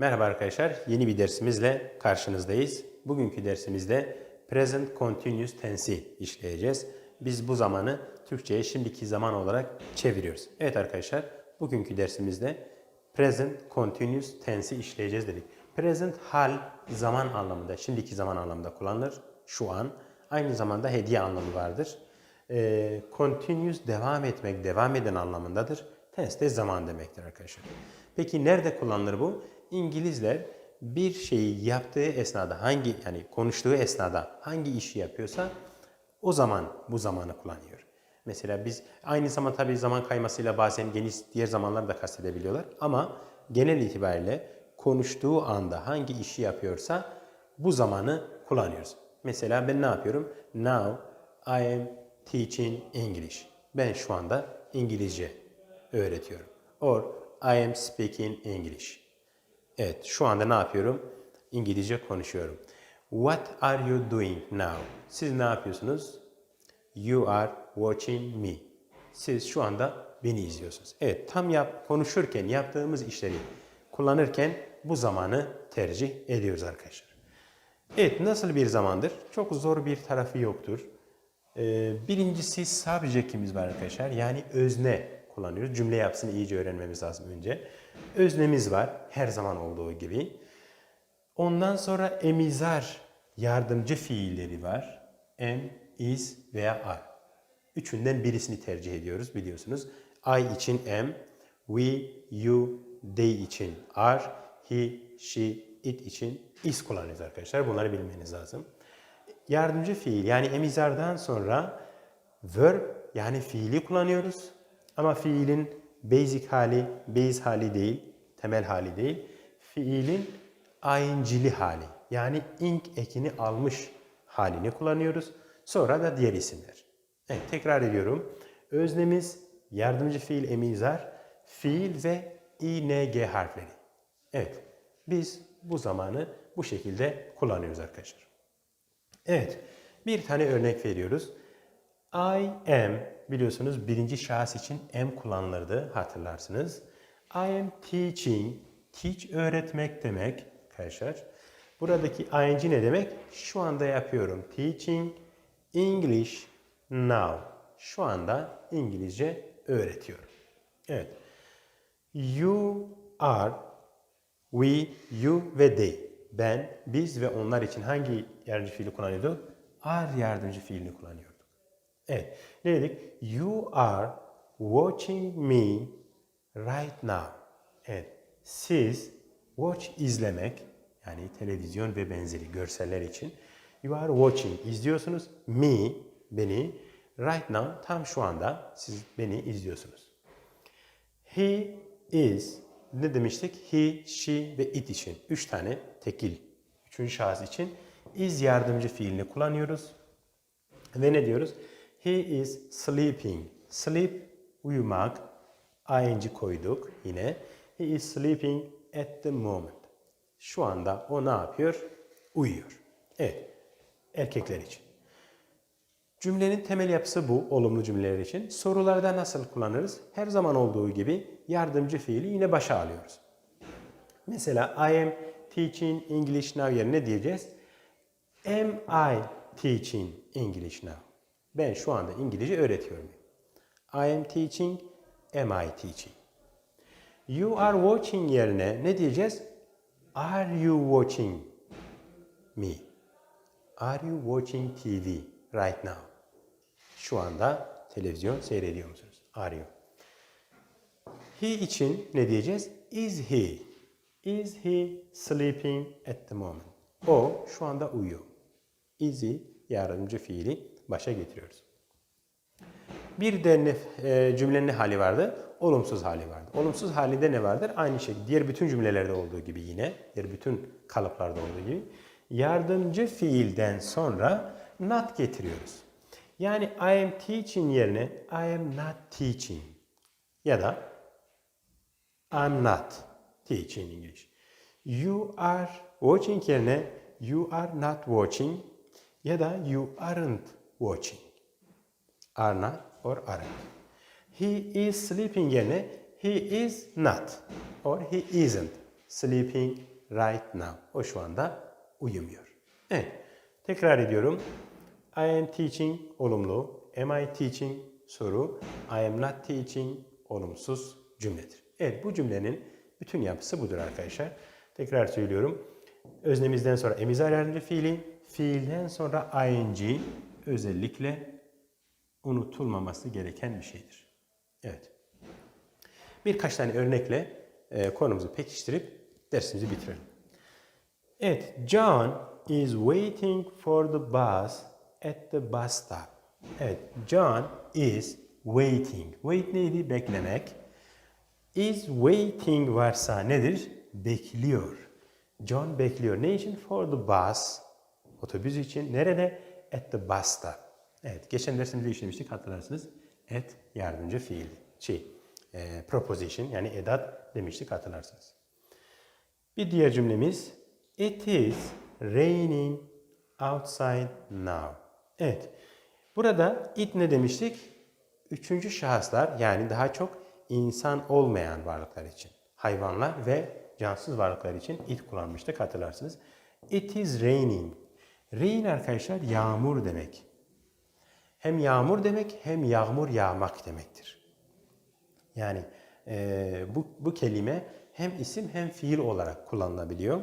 Merhaba arkadaşlar, yeni bir dersimizle karşınızdayız. Bugünkü dersimizde Present Continuous Tense'i işleyeceğiz. Biz bu zamanı Türkçe'ye şimdiki zaman olarak çeviriyoruz. Evet arkadaşlar, bugünkü dersimizde Present Continuous Tense'i işleyeceğiz dedik. Present hal zaman anlamında, şimdiki zaman anlamında kullanılır. Şu an. Aynı zamanda hediye anlamı vardır. Ee, continuous devam etmek, devam eden anlamındadır. Tense de zaman demektir arkadaşlar. Peki nerede kullanılır bu? İngilizler bir şeyi yaptığı esnada hangi yani konuştuğu esnada hangi işi yapıyorsa o zaman bu zamanı kullanıyor. Mesela biz aynı zaman tabii zaman kaymasıyla bazen geniş diğer zamanlar da kastedebiliyorlar ama genel itibariyle konuştuğu anda hangi işi yapıyorsa bu zamanı kullanıyoruz. Mesela ben ne yapıyorum? Now I am teaching English. Ben şu anda İngilizce öğretiyorum. Or I am speaking English. Evet, şu anda ne yapıyorum? İngilizce konuşuyorum. What are you doing now? Siz ne yapıyorsunuz? You are watching me. Siz şu anda beni izliyorsunuz. Evet, tam yap, konuşurken yaptığımız işleri kullanırken bu zamanı tercih ediyoruz arkadaşlar. Evet, nasıl bir zamandır? Çok zor bir tarafı yoktur. Ee, birincisi subject'imiz var arkadaşlar. Yani özne kullanıyoruz. Cümle yapısını iyice öğrenmemiz lazım önce. Öznemiz var her zaman olduğu gibi. Ondan sonra emizar yardımcı fiilleri var. Am, is veya are. Üçünden birisini tercih ediyoruz biliyorsunuz. I için am, we, you, they için are, he, she, it için is kullanıyoruz arkadaşlar. Bunları bilmeniz lazım. Yardımcı fiil yani emizardan sonra verb yani fiili kullanıyoruz. Ama fiilin basic hali, base hali değil, temel hali değil. Fiilin ing'li hali yani ing ekini almış halini kullanıyoruz. Sonra da diğer isimler. Evet tekrar ediyorum. Öznemiz yardımcı fiil emizar, fiil ve ing harfleri. Evet biz bu zamanı bu şekilde kullanıyoruz arkadaşlar. Evet bir tane örnek veriyoruz. I am biliyorsunuz birinci şahıs için am kullanılırdı hatırlarsınız. I am teaching, teach öğretmek demek arkadaşlar. Buradaki ing ne demek? Şu anda yapıyorum. Teaching English now. Şu anda İngilizce öğretiyorum. Evet. You are, we, you ve they. Ben, biz ve onlar için hangi yardımcı fiili kullanıyorduk? Are yardımcı fiilini kullanıyorduk. Evet. Ne dedik? You are watching me right now. Evet. Siz watch izlemek yani televizyon ve benzeri görseller için you are watching izliyorsunuz. Me beni right now tam şu anda siz beni izliyorsunuz. He is ne demiştik? He, she ve it için. Üç tane tekil. Üçüncü şahıs için is yardımcı fiilini kullanıyoruz. Ve ne diyoruz? He is sleeping. Sleep, uyumak. ing koyduk yine. He is sleeping at the moment. Şu anda o ne yapıyor? Uyuyor. Evet. Erkekler için. Cümlenin temel yapısı bu olumlu cümleler için. Sorularda nasıl kullanırız? Her zaman olduğu gibi yardımcı fiili yine başa alıyoruz. Mesela I am teaching English now yerine diyeceğiz. Am I teaching English now? Ben şu anda İngilizce öğretiyorum. I am teaching, am I teaching? You are watching yerine ne diyeceğiz? Are you watching me? Are you watching TV right now? Şu anda televizyon seyrediyor musunuz? Are you? He için ne diyeceğiz? Is he? Is he sleeping at the moment? O şu anda uyuyor. Is'i yardımcı fiili başa getiriyoruz. Bir de ne, e, cümlenin ne hali vardı? Olumsuz hali vardı. Olumsuz halinde ne vardır? Aynı şekilde diğer bütün cümlelerde olduğu gibi yine, diğer bütün kalıplarda olduğu gibi yardımcı fiilden sonra not getiriyoruz. Yani I am teaching yerine I am not teaching ya da I'm not teaching English. You are watching yerine you are not watching ya da you aren't watching. Are not or aren't. He is sleeping yerine he is not or he isn't. sleeping right now. O şu anda uyumuyor. Evet. Tekrar ediyorum. I am teaching olumlu. Am I teaching soru. I am not teaching olumsuz cümledir. Evet bu cümlenin bütün yapısı budur arkadaşlar. Tekrar söylüyorum. Öznemizden sonra emizar yardımcı fiili, fiilden sonra ing özellikle unutulmaması gereken bir şeydir. Evet. Birkaç tane örnekle e, konumuzu pekiştirip dersimizi bitirelim. Evet, John is waiting for the bus at the bus stop. Evet, John is waiting. Wait neydi? Beklemek. Is waiting varsa nedir? Bekliyor. John bekliyor. Ne için? For the bus. Otobüs için. Nerede? At the bus stop. Evet, geçen dersimizde işlemiştik hatırlarsınız. At yardımcı fiil. Şey, e, proposition yani edat demiştik hatırlarsınız. Bir diğer cümlemiz It is raining outside now. Evet. Burada it ne demiştik? Üçüncü şahıslar yani daha çok insan olmayan varlıklar için. Hayvanlar ve cansız varlıklar için it kullanmıştık hatırlarsınız. It is raining. Rain arkadaşlar yağmur demek. Hem yağmur demek hem yağmur yağmak demektir. Yani e, bu, bu kelime hem isim hem fiil olarak kullanılabiliyor.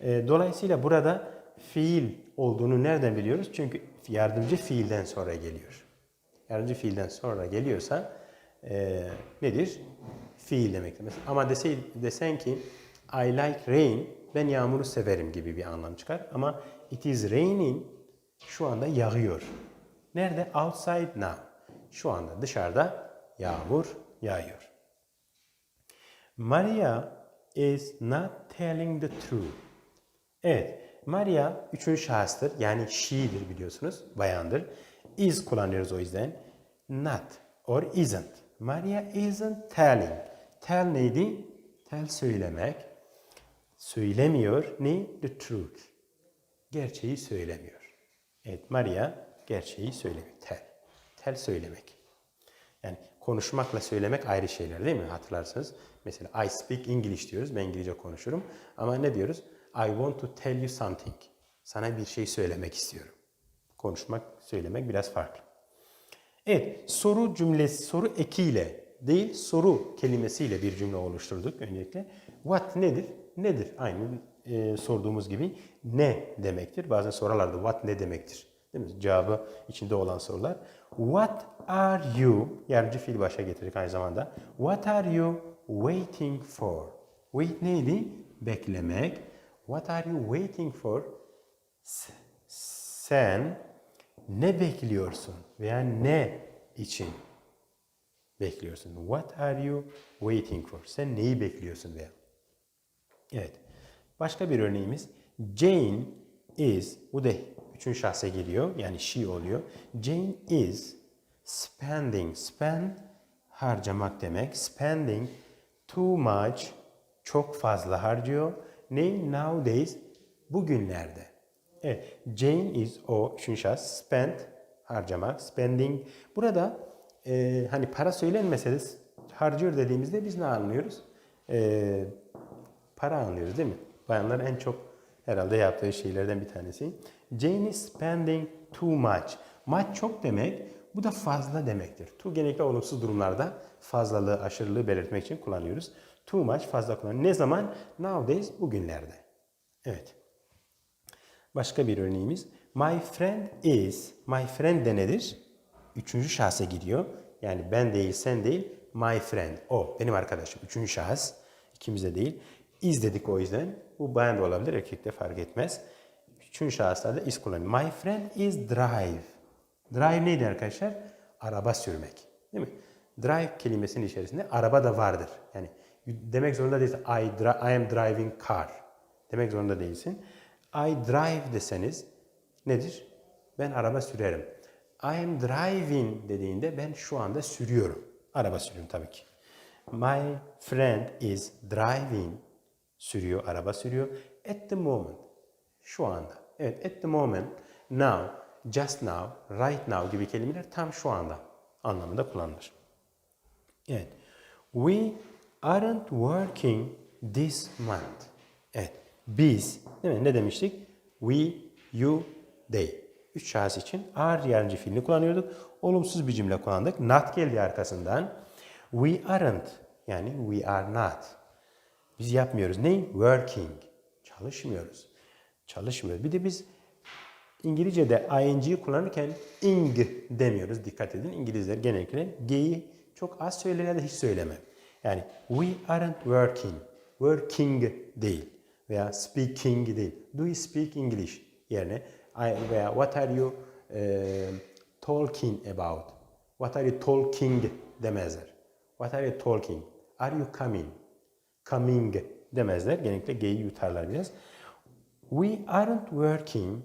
E, dolayısıyla burada fiil olduğunu nereden biliyoruz? Çünkü yardımcı fiilden sonra geliyor. Yardımcı fiilden sonra geliyorsa e, nedir? Fiil demektir. Mesela, ama dese, desen ki I like rain, ben yağmuru severim gibi bir anlam çıkar. Ama it is raining şu anda yağıyor. Nerede? Outside now. Şu anda dışarıda yağmur yağıyor. Maria is not telling the truth. Evet, Maria üçüncü şahıstır. Yani she'dir biliyorsunuz, bayandır. Is kullanıyoruz o yüzden. Not or isn't. Maria isn't telling. Tell neydi? Tell söylemek. Söylemiyor ne? The truth. Gerçeği söylemiyor. Evet, Maria gerçeği söylemiyor. Tell. Tell söylemek. Yani konuşmakla söylemek ayrı şeyler değil mi? Hatırlarsınız. Mesela I speak English diyoruz. Ben İngilizce konuşurum. Ama ne diyoruz? I want to tell you something. Sana bir şey söylemek istiyorum. Konuşmak, söylemek biraz farklı. Evet, soru cümlesi, soru ekiyle değil, soru kelimesiyle bir cümle oluşturduk öncelikle. What nedir? Nedir? Aynı e, sorduğumuz gibi ne demektir? Bazen sorularda what ne demektir? Değil mi? Cevabı içinde olan sorular. What are you? Yardımcı fiil başa getirdik aynı zamanda. What are you waiting for? Wait neydi? Beklemek. What are you waiting for? S- Sen ne bekliyorsun veya ne için bekliyorsun? What are you waiting for? Sen neyi bekliyorsun veya? Evet. Başka bir örneğimiz Jane is bu da üçüncü şahsa geliyor. Yani she oluyor. Jane is spending. Spend harcamak demek. Spending too much çok fazla harcıyor. Ne? Nowadays bugünlerde. Evet. Jane is o üçüncü şahıs. Spend harcamak. Spending. Burada e, hani para söylenmese de harcıyor dediğimizde biz ne anlıyoruz? E, para anlıyoruz değil mi? Bayanlar en çok herhalde yaptığı şeylerden bir tanesi. Jane is spending too much. Much çok demek, bu da fazla demektir. Too genellikle olumsuz durumlarda fazlalığı, aşırılığı belirtmek için kullanıyoruz. Too much fazla kullanıyoruz. Ne zaman? Nowadays, bugünlerde. Evet. Başka bir örneğimiz. My friend is. My friend de nedir? Üçüncü şahsa gidiyor. Yani ben değil, sen değil. My friend. O. Benim arkadaşım. Üçüncü şahıs. İkimize değil. Is dedik o yüzden. Bu bayan da olabilir, erkek de fark etmez. Üçüncü şahıslarda is kullanıyor. My friend is drive. Drive neydi arkadaşlar? Araba sürmek. Değil mi? Drive kelimesinin içerisinde araba da vardır. Yani demek zorunda değilsin. I, I am driving car. Demek zorunda değilsin. I drive deseniz nedir? Ben araba sürerim. I am driving dediğinde ben şu anda sürüyorum. Araba sürüyorum tabii ki. My friend is driving. Sürüyor, araba sürüyor. At the moment. Şu anda. Evet, at the moment, now, just now, right now gibi kelimeler tam şu anda anlamında kullanılır. Evet. We aren't working this month. Evet. Biz, değil mi? Ne demiştik? We, you, they. Üç şahıs için are yardımcı fiilini kullanıyorduk. Olumsuz bir cümle kullandık. Not geldi arkasından. We aren't. Yani we are not. Biz yapmıyoruz. Ne? Working. Çalışmıyoruz. Çalışmıyoruz. Bir de biz İngilizce'de ing'yi kullanırken ing demiyoruz. Dikkat edin. İngilizler genellikle g'yi çok az söyler ya da hiç söylemez. Yani we aren't working. Working değil. Veya speaking değil. Do you speak English yerine I, veya what are you eh, talking about? What are you talking demezler. What are you talking? Are you coming? Coming demezler. Genellikle G'yi yutarlar biraz. We aren't working.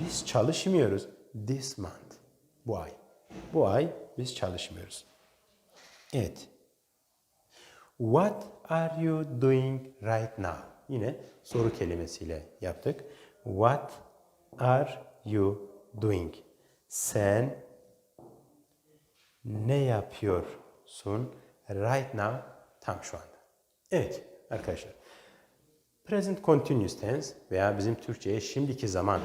Biz çalışmıyoruz. This month. Bu ay. Bu ay biz çalışmıyoruz. Evet. What are you doing right now? Yine soru kelimesiyle yaptık. What are you doing? Sen ne yapıyorsun right now tam şu anda? Evet arkadaşlar. Present continuous tense veya bizim Türkçe'ye şimdiki zaman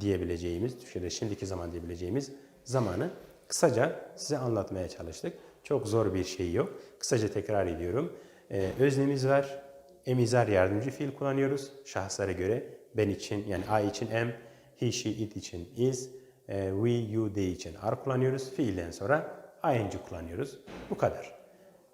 diyebileceğimiz, Türkçe'de şimdiki zaman diyebileceğimiz zamanı kısaca size anlatmaya çalıştık. Çok zor bir şey yok. Kısaca tekrar ediyorum. Ee, öznemiz var. Emizar yardımcı fiil kullanıyoruz. Şahıslara göre ben için yani I için am, he, she, it için is, e, we, you, they için are kullanıyoruz. Fiilden sonra ing kullanıyoruz. Bu kadar.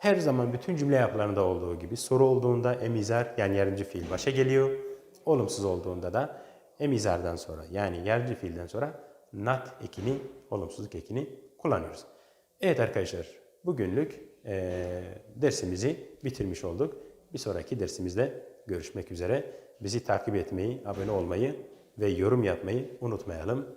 Her zaman bütün cümle yapılarında olduğu gibi soru olduğunda emizar yani yardımcı fiil başa geliyor. Olumsuz olduğunda da emizardan sonra yani yardımcı fiilden sonra not ekini, olumsuzluk ekini kullanıyoruz. Evet arkadaşlar bugünlük eee, dersimizi bitirmiş olduk. Bir sonraki dersimizde görüşmek üzere. Bizi takip etmeyi, abone olmayı ve yorum yapmayı unutmayalım.